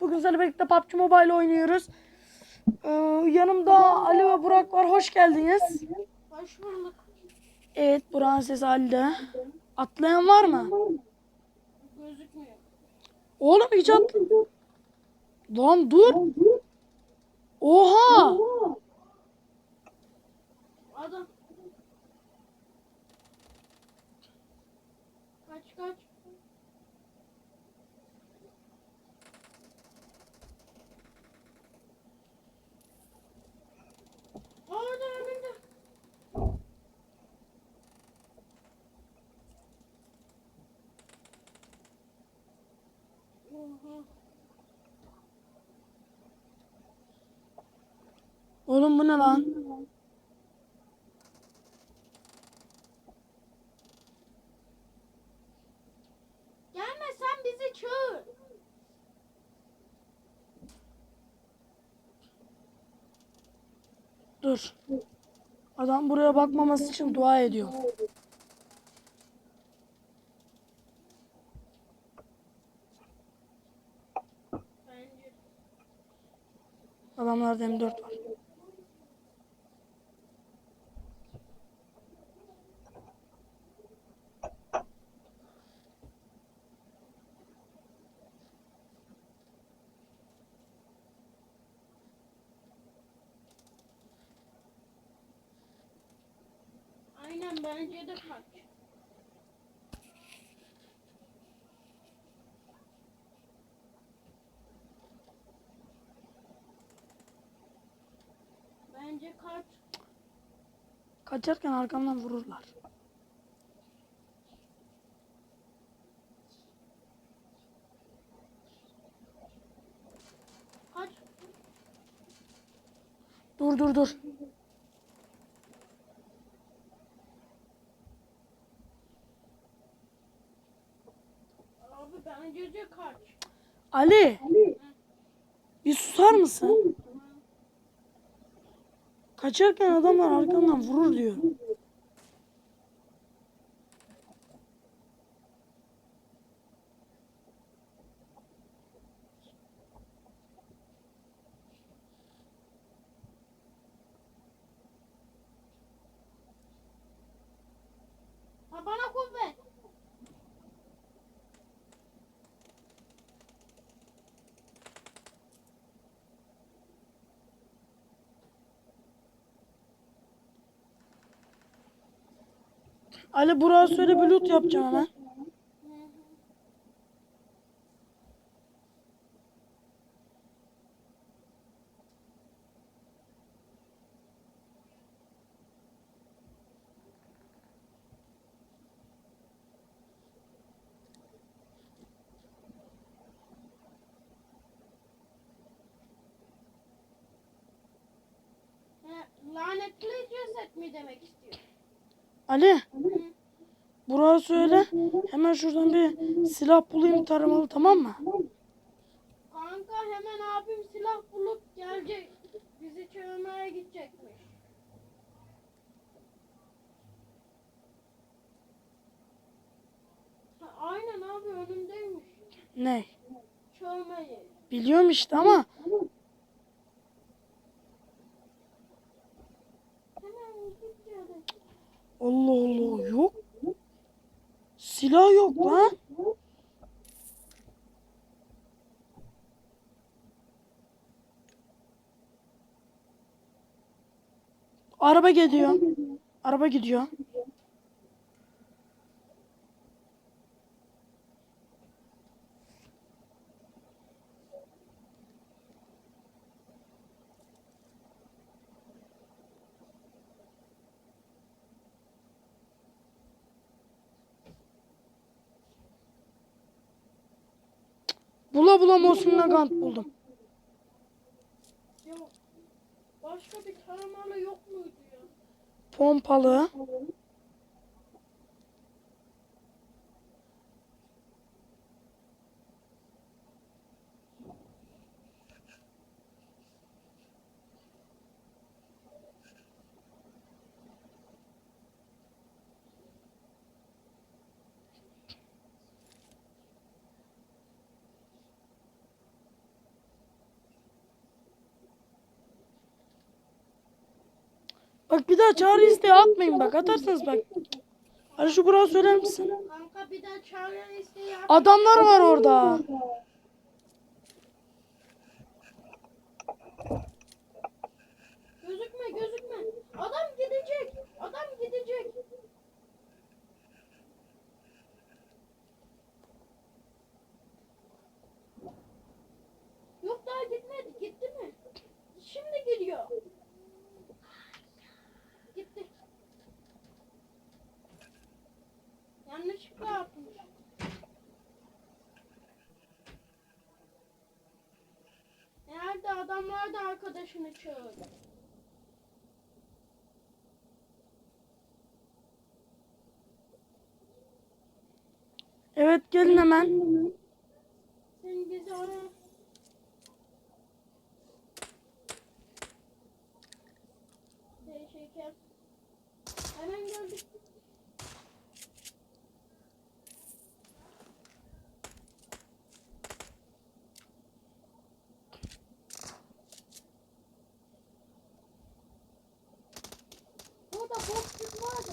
Bugün sizlerle birlikte PUBG Mobile oynuyoruz. Ee, yanımda Ali ve Burak var. Hoş geldiniz. Hoş bulduk. Evet Burak'ın sesi Ali'de. Atlayan var mı? Gözükmüyor. Oğlum hiç at... Lan dur. Oha. Adam. Kaç kaç. Orada önünde. Oha. Oğlum bu ne lan? Gelme sen bizi çağır. Dur. Adam buraya bakmaması için dua ediyor. Bence. Adamlarda M4 var. Aynen bence de kaç. Bence kaç. Kaçarken arkamdan vururlar. Kaç. Dur dur dur. Abi kaç. Ali. Bir susar mısın? Kaçarken adamlar arkamdan vurur diyor. Ha bana kuvvet. Ali Burak'a söyle bir loot yapacağım hemen. Lanetli ceset mi demek istiyor? Ali. Burak'a söyle hemen şuradan bir silah bulayım taramalı tamam mı? Kanka hemen abim silah bulup gelecek. Bizi çağırmaya gidecekmiş. Ha, aynen abi önümdeymiş. Ne? Yeri. Biliyorum işte ama Hemen git yere. Allah Allah yok. Silah yok lan. Araba gidiyor. Araba gidiyor. Bula bula Mosin Nagant buldum. Ya başka bir taramalı yok muydu ya? Pompalı. Bak bir daha çağrı isteği atmayın bak atarsanız bak. Ali şu Burak'a söyler misin? Kanka bir daha çağıran isteği yap. Adamlar var orada. Gözükme gözükme. Adam gidecek. Adam gidecek. Yok daha gitmedi. Gitti mi? Şimdi gidiyor. Gitti. Yanlışlıkla atmış. Nerede adamlar da arkadaşını çağırdı. Evet gelin hemen. Sen bizi ara. Teşekkür. Hemen geldik. Burada boşluk vardı.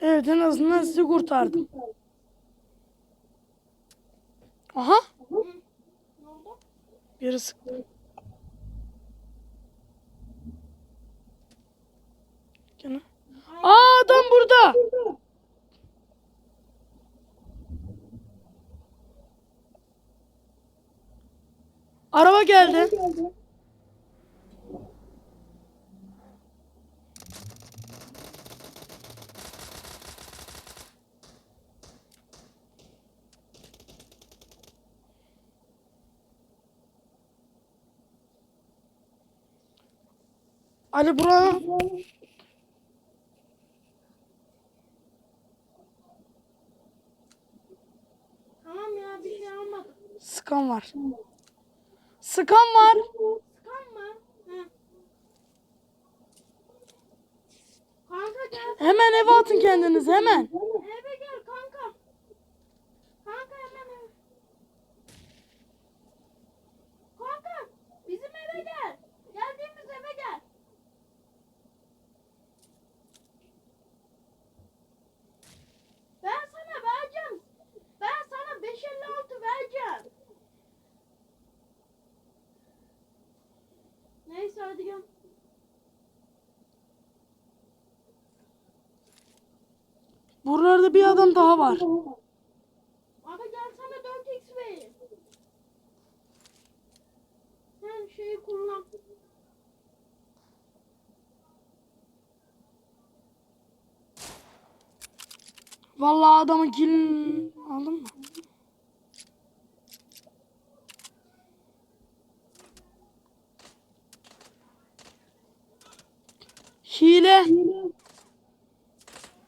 Evet en azından sizi kurtardım. Aha biri sıktı. Gene. Aa adam burada. Araba geldi. Ali Burak. Tamam ya bir şey almadım. Sıkan var. Sıkan var. Sıkan mı? Hı. Kanka gel. Hemen eve atın kendinizi hemen. Eve gel kanka. Kanka hemen eve. Kanka bizim eve gel. Geldiğimiz eve gel. Ben sana vereceğim. Ben sana 556 vereceğim. Neyse hadi gel. Buralarda bir adam daha var. Abi gel sana 4x vereyim. Sen şeyi kullan. Vallahi adamın kilini aldın mı? Hile.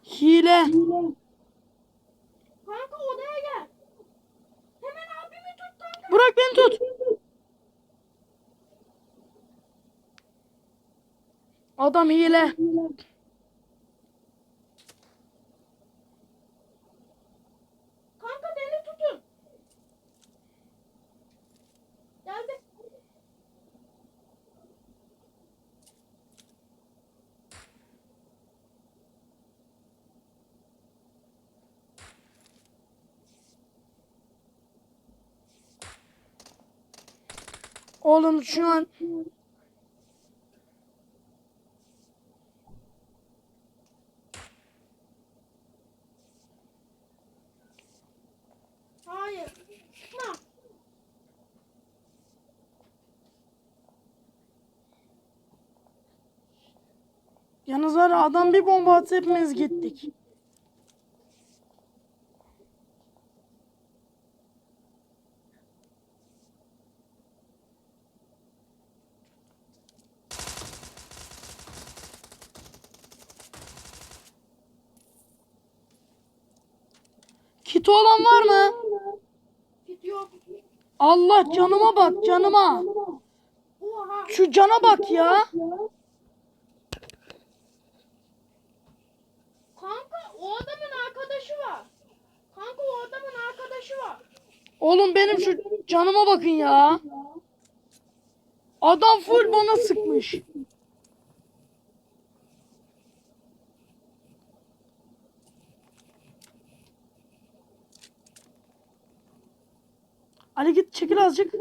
Hile. Kanka odaya gel. Hemen abimi tut kanka. Bırak beni tut. Adam hile. Kanka beni tutun. Geldi. Oğlum şu an Hayır. Çıkma. Ya, adam bir bomba atsa hepimiz gittik. Kiti olan var mı? Allah canıma bak canıma. Şu cana bak ya. Kanka o adamın arkadaşı var. Kanka o adamın arkadaşı var. Oğlum benim şu canıma bakın ya. Adam full bana sıkmış. Ali git çekil azıcık.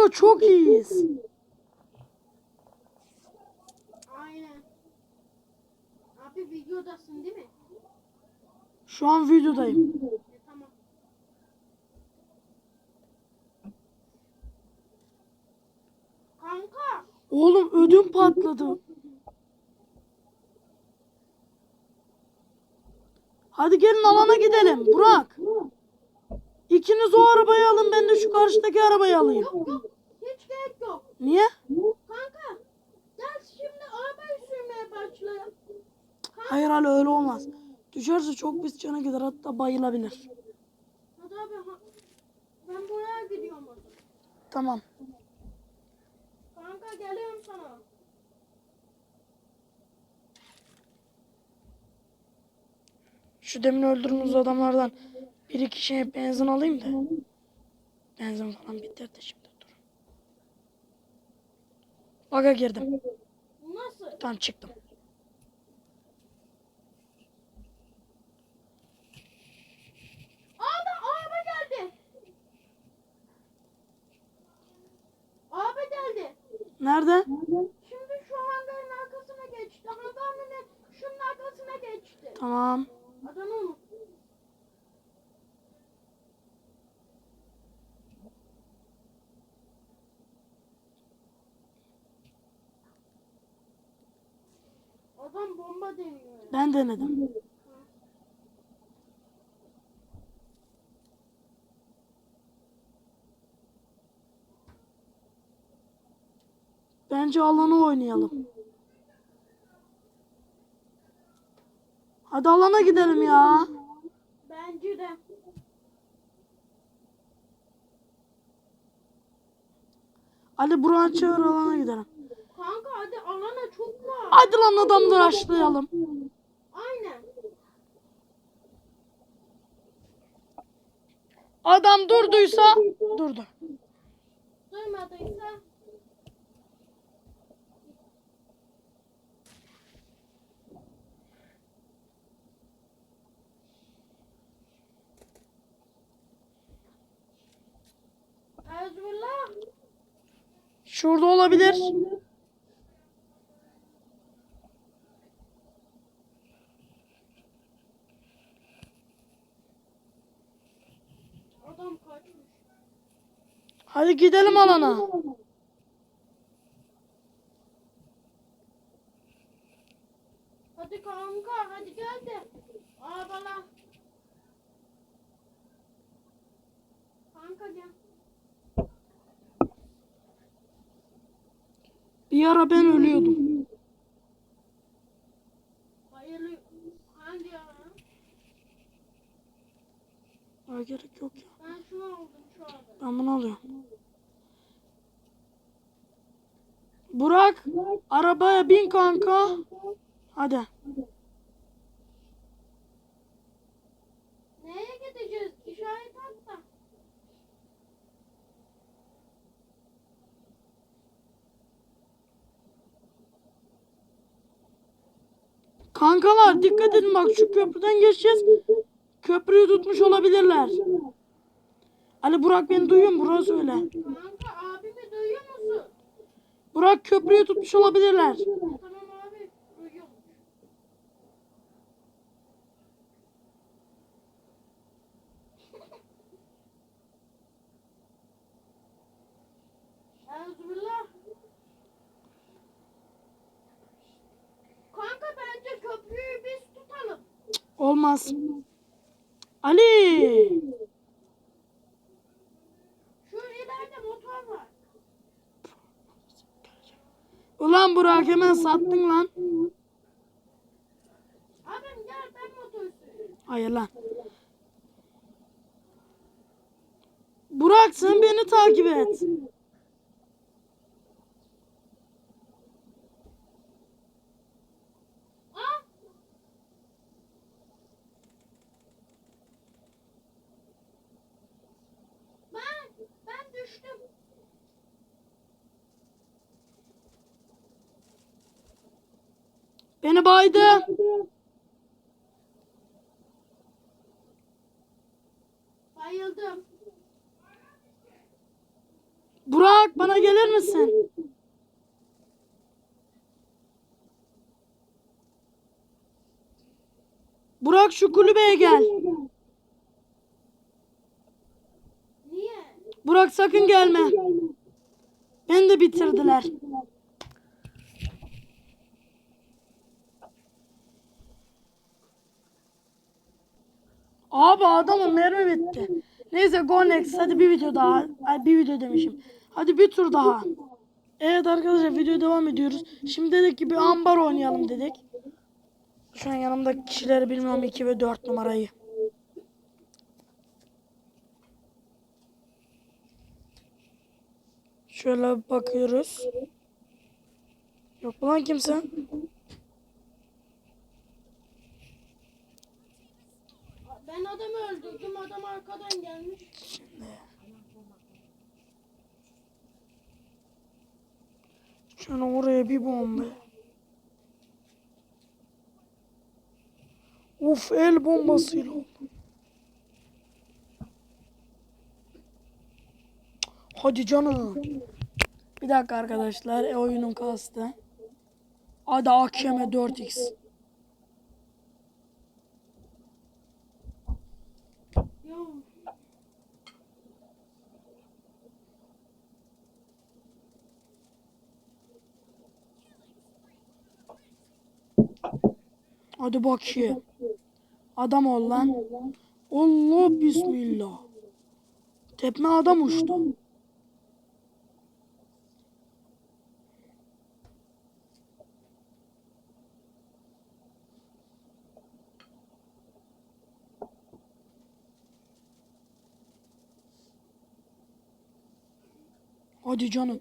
Kanka çok iyiyiz. Aynen. Abi videodasın değil mi? Şu an videodayım. E, tamam. Kanka. Oğlum ödüm patladı. Hadi gelin alana gidelim. Burak. İkiniz o arabayı alın ben de şu karşıdaki arabayı alayım. Yok yok. Niye? Kanka. Gel şimdi arabayı sürmeye başlayalım. Hayır hala öyle olmaz. Düşerse çok pis cana gider hatta bayılabilir. Hadi abi. Ben buraya gidiyorum o zaman. Tamam. Kanka geliyorum sana. Şu demin öldürdüğümüz adamlardan bir iki şey benzin alayım da. Benzin falan bitter de şimdi Baga girdim. Nasıl? Tamam çıktım. Abi araba geldi. Abi geldi. Nerede? Şimdi şu hangarın arkasına geçti. Hangarın şunun arkasına geçti. Tamam. Adamı unut. Adam bomba deniyor. Ben denedim. Bence alanı oynayalım. Hadi alana gidelim ya. Bence de. Ali Burak'ı çağır alana gidelim. Hadi alana çok var. Hadi lan adamları açlayalım. Aynen. Adam durduysa durdu. Duymadıysa Ezbillah. Şurada olabilir. Hadi gidelim alana. Hadi kanka hadi gel de. Aa bana. Kanka gel. Bir ara ben ölüyordum. Hayırlı. Hangi yana? Ha, gerek yok ya. Ben şunu aldım şu anda. Ben bunu alıyorum. Burak arabaya bin kanka. Hadi. Neye gideceğiz? İşaret at da. Kankalar dikkat edin bak şu köprüden geçeceğiz. Köprüyü tutmuş olabilirler. Ali Burak beni duyuyor mu? Burak söyle. Kanka abimi duyuyor musun? Burak köprüyü tutmuş olabilirler. Tamam abi. Kanka bence köprüyü biz tutalım. Olmaz. Ali! Şu ileride motor var. Ulan Hemen sattın lan. Abim gel ben motor. Hayır lan. Burak sen beni takip et. Ah! Ben, ben düştüm. Beni baydı. Bayıldım. Burak bana gelir misin? Burak şu kulübeye gel. Niye? Burak sakın gelme. Beni de bitirdiler. Abi adamın mermi bitti. Neyse go. Hadi bir video daha. Ay bir video demişim. Hadi bir tur daha. Evet arkadaşlar videoya devam ediyoruz. Şimdi dedik ki bir ambar oynayalım dedik. Şu an yanımda kişileri bilmiyorum 2 ve 4 numarayı. Şöyle bakıyoruz. Yok mu lan kimse? Ben adamı öldürdüm. Adam arkadan gelmiş. Şöyle oraya bir bomba. Uf el bombasıyla oldu. Hadi canım. Bir dakika arkadaşlar. E, oyunum kastı. Hadi AKM 4x. Hadi bakayım. Adam ol lan. Allah bismillah. Tepme adam uçtu. Hadi canım.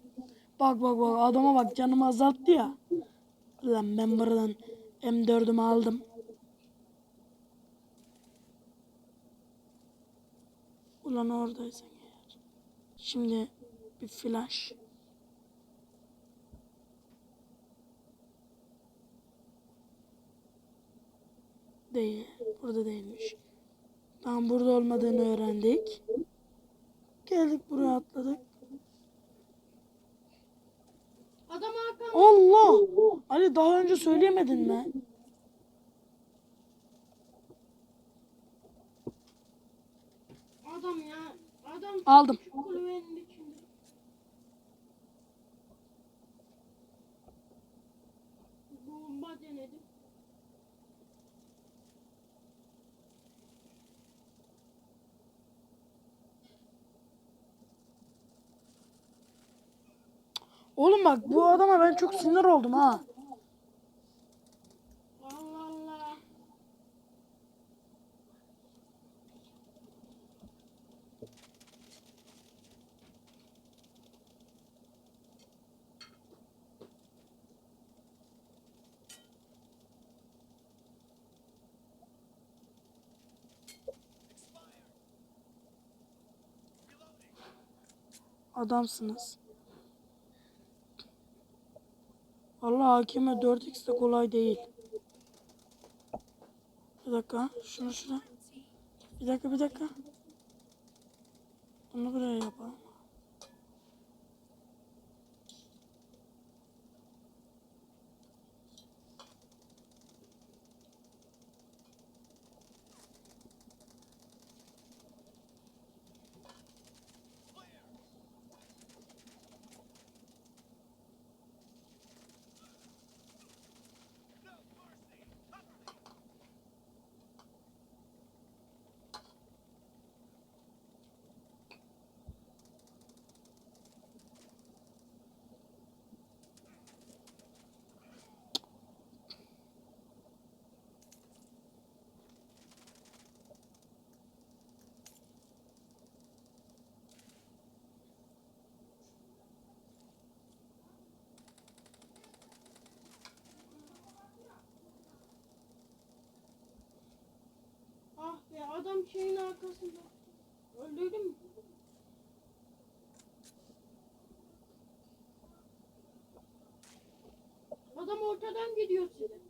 Bak bak bak adama bak canımı azalttı ya. Lan ben buradan M4'ümü aldım. Ulan oradaysan eğer. Şimdi bir flash. Değil. Burada değilmiş. Tamam burada olmadığını öğrendik. Geldik buraya atladık. adam arkamda. Allah! Ali daha önce söyleyemedin mi? Adam ya. Adam Aldım. Bomba denedim. Oğlum bak bu adama ben çok sinir oldum ha. Allah Allah. Adamsınız. Allah hakime 4x de kolay değil. Bir dakika. Şunu şuna. Bir dakika bir dakika. Bunu buraya yapalım. Adam şeyin arkasında. Öldürdün? Adam ortadan gidiyor size.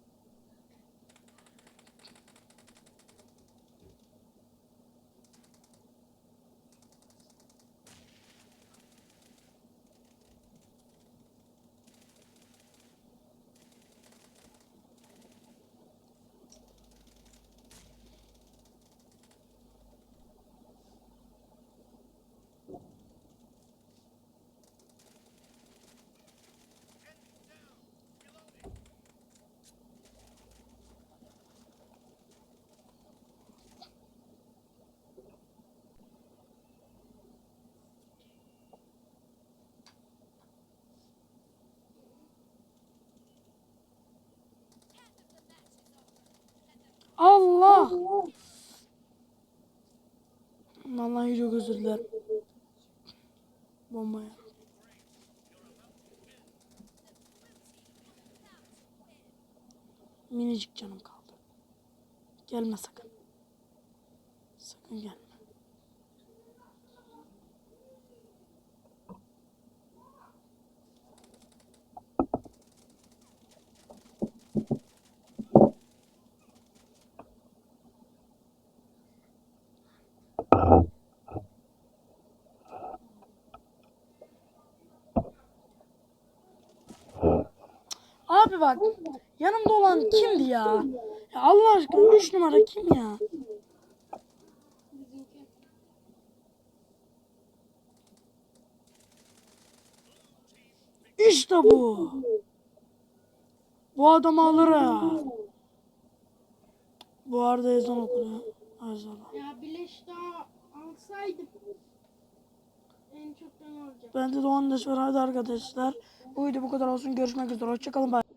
Allah! Vallahi çok özür dilerim. Bombaya. Minicik canım kaldı. Gelme sakın. Sakın gelme. Abi bak yanımda olan kimdi ya? Ya Allah aşkına 3 numara kim ya? İşte bu. Bu adamı alır ha. Bu arada ezan okunuyor. Maşallah. Ya bileş daha alsaydım. En çok ben olacak. Bende de 14 var. Hadi arkadaşlar. Bu video bu kadar olsun. Görüşmek üzere. Hoşçakalın. Bye.